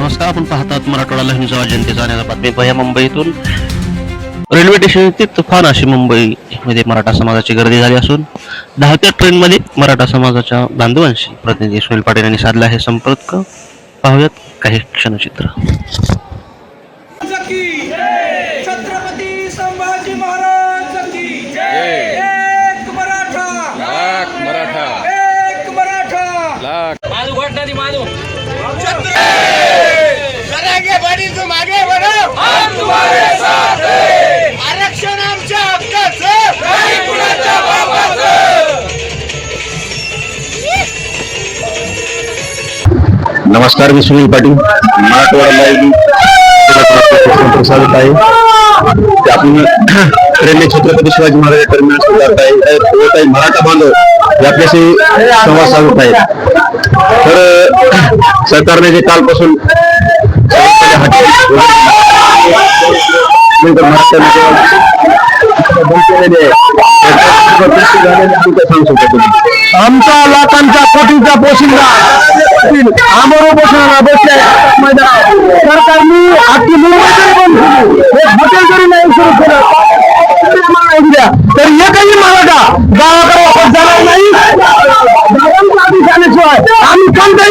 नमस्कार आपण पाहतात मराठवाडा न्यूज आवाज जनतेचा आणि बातमी पहिल्या मुंबईतून. रेल्वे स्टेशन येथे तुफान अशी मुंबईमध्ये मराठा समाजाची गर्दी झाली असून धावत्या ट्रेनमध्ये मराठा समाजाच्या बांधवांशी प्रतिनिधी सुनील पाटील यांनी साधला आहे संपर्क. पाहूयात काही क्षणचित्र. की छत्रपती संभाजी महाराज की एक मराठा! लाख मराठा! एक मराठा! बड़ी तुम आगे बढ़ो. हम तुम्हारे साथ आरक्षण आमच्या हक्काचं. नाही कुणाच्या बाबाचं नमस्कार मी सुनील पाटील. मराठवाडा लाईव्ह प्रसारित आहे. ते आपण ट्रेनने छत्रपती शिवाजी महाराज टर्मिनस जात आहे. मराठा बांधव. आपल्याशी संवाद साधत आहेत. तर सरकारने जे कालपासून नंतर महाराष्ट्रामध्ये आमच्या लाखांच्या कोटीचा पोशिंदा. आमरो बसणार बसले सरकारने आजची मुंबई जरी हॉटेल जरी नाही सुरू केलं. तरी एकही मला आम्ही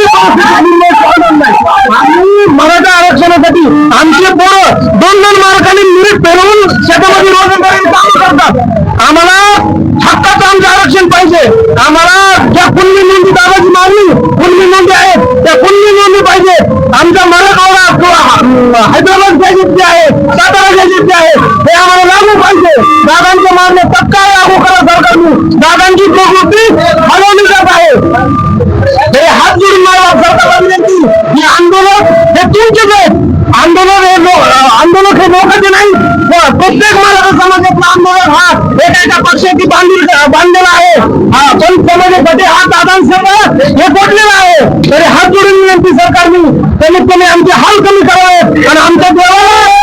आम्ही मराठा आरक्षणासाठी आमचे पोरं दोन दोन मार्काने मिरिट पेरवून शेतामध्ये रोजंदारी काम करतात. आम्हाला हक्काचं आमचं आरक्षण पाहिजे. आम्हाला ज्या कुणबी नोंदी दादाची मागणी कुणबी नोंदी आहेत त्या कुणबी नोंदी पाहिजे. आमचा मराठवाडा किंवा हैदराबाद गॅजेट जे आहे सातारा गॅजेट जे आहे हे आम्हाला लागू पाहिजे. दादांच्या मागण्या तत्काळ लागू करा सरकारने. दादांची प्रकृती हलवली जात आहे. आंदोलन हे लोकांचे नाही प्रत्येक मराठा समाजातलं आंदोलन हा एका एका पक्षाची बांधील बांधलेला आहे हा पण समाजासाठी हा दादांसह हे जोडलेला आहे तरी हात जोडून विनंती सरकारने कमीत कमी आमचे हाल कमी करावे आणि आमच्या देवाला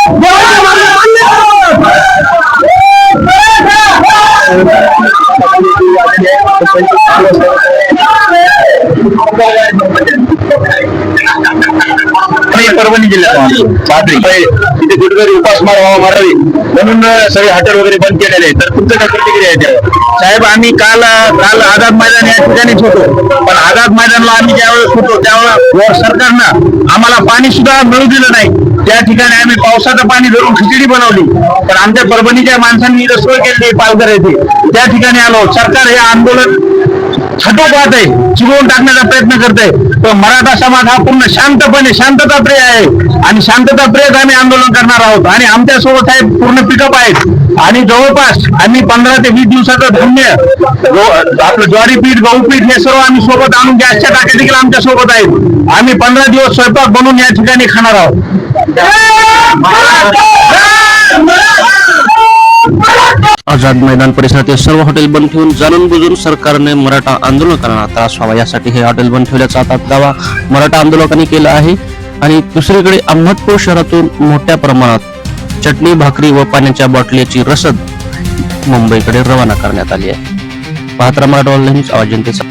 मी परभणी जिल्ह्यात बाजरी तिथे कुठेतरी उपासमार व्हावा मारावी. म्हणून सगळे हॉटेल वगैरे बंद केलेले आहे तर तुमचं काय प्रतिक्रिया आहे त्यावर? साहेब आम्ही काल काल आझाद मैदान या ठिकाणीच होतो. पण आझाद मैदानला आम्ही ज्यावेळेस होतो त्यावेळेस सरकारनं आम्हाला पाणी सुद्धा मिळू दिलं नाही. त्या ठिकाणी आम्ही पावसाचं पाणी धरून खिचडी बनवली. तर आमच्या परभणीच्या माणसांनी इथं सोय केली पालघर येथे. त्या ठिकाणी आलो. सरकार हे आंदोलन पाहत आहे चिरवून टाकण्याचा प्रयत्न करत. आहे तर मराठा समाज हा पूर्ण शांतपणे शांतता प्रिय आहे. आणि शांतता प्रियच आम्ही आंदोलन करणार आहोत. आणि आमच्यासोबत आहे पूर्ण पिकअप आहेत. आणि जवळपास आम्ही पंधरा ते वीस दिवसाचं धान्य आपलं ज्वारी पीठ गहू पीठ हे सर्व आम्ही सोबत आणून गॅसच्या टाक्या देखील आमच्यासोबत आहेत. आम्ही पंधरा दिवस स्वयंपाक बनवून या ठिकाणी खाणार आहोत. आझाद मैदान परिसरातील सर्व हॉटेल बंद ठेवून जाणून बुजून सरकारने मराठा आंदोलकांना त्रास व्हावा. यासाठी हे हॉटेल बंद ठेवल्याचा आता दावा मराठा आंदोलकांनी केला आहे. आणि दुसरीकडे अहमदपूर शहरातून मोठ्या प्रमाणात चटणी भाकरी व पाण्याच्या बॉटलीची रसद मुंबईकडे रवाना करण्यात आली आहे. पाहत्रा मराठा न्यूज आवाज जनतेचा.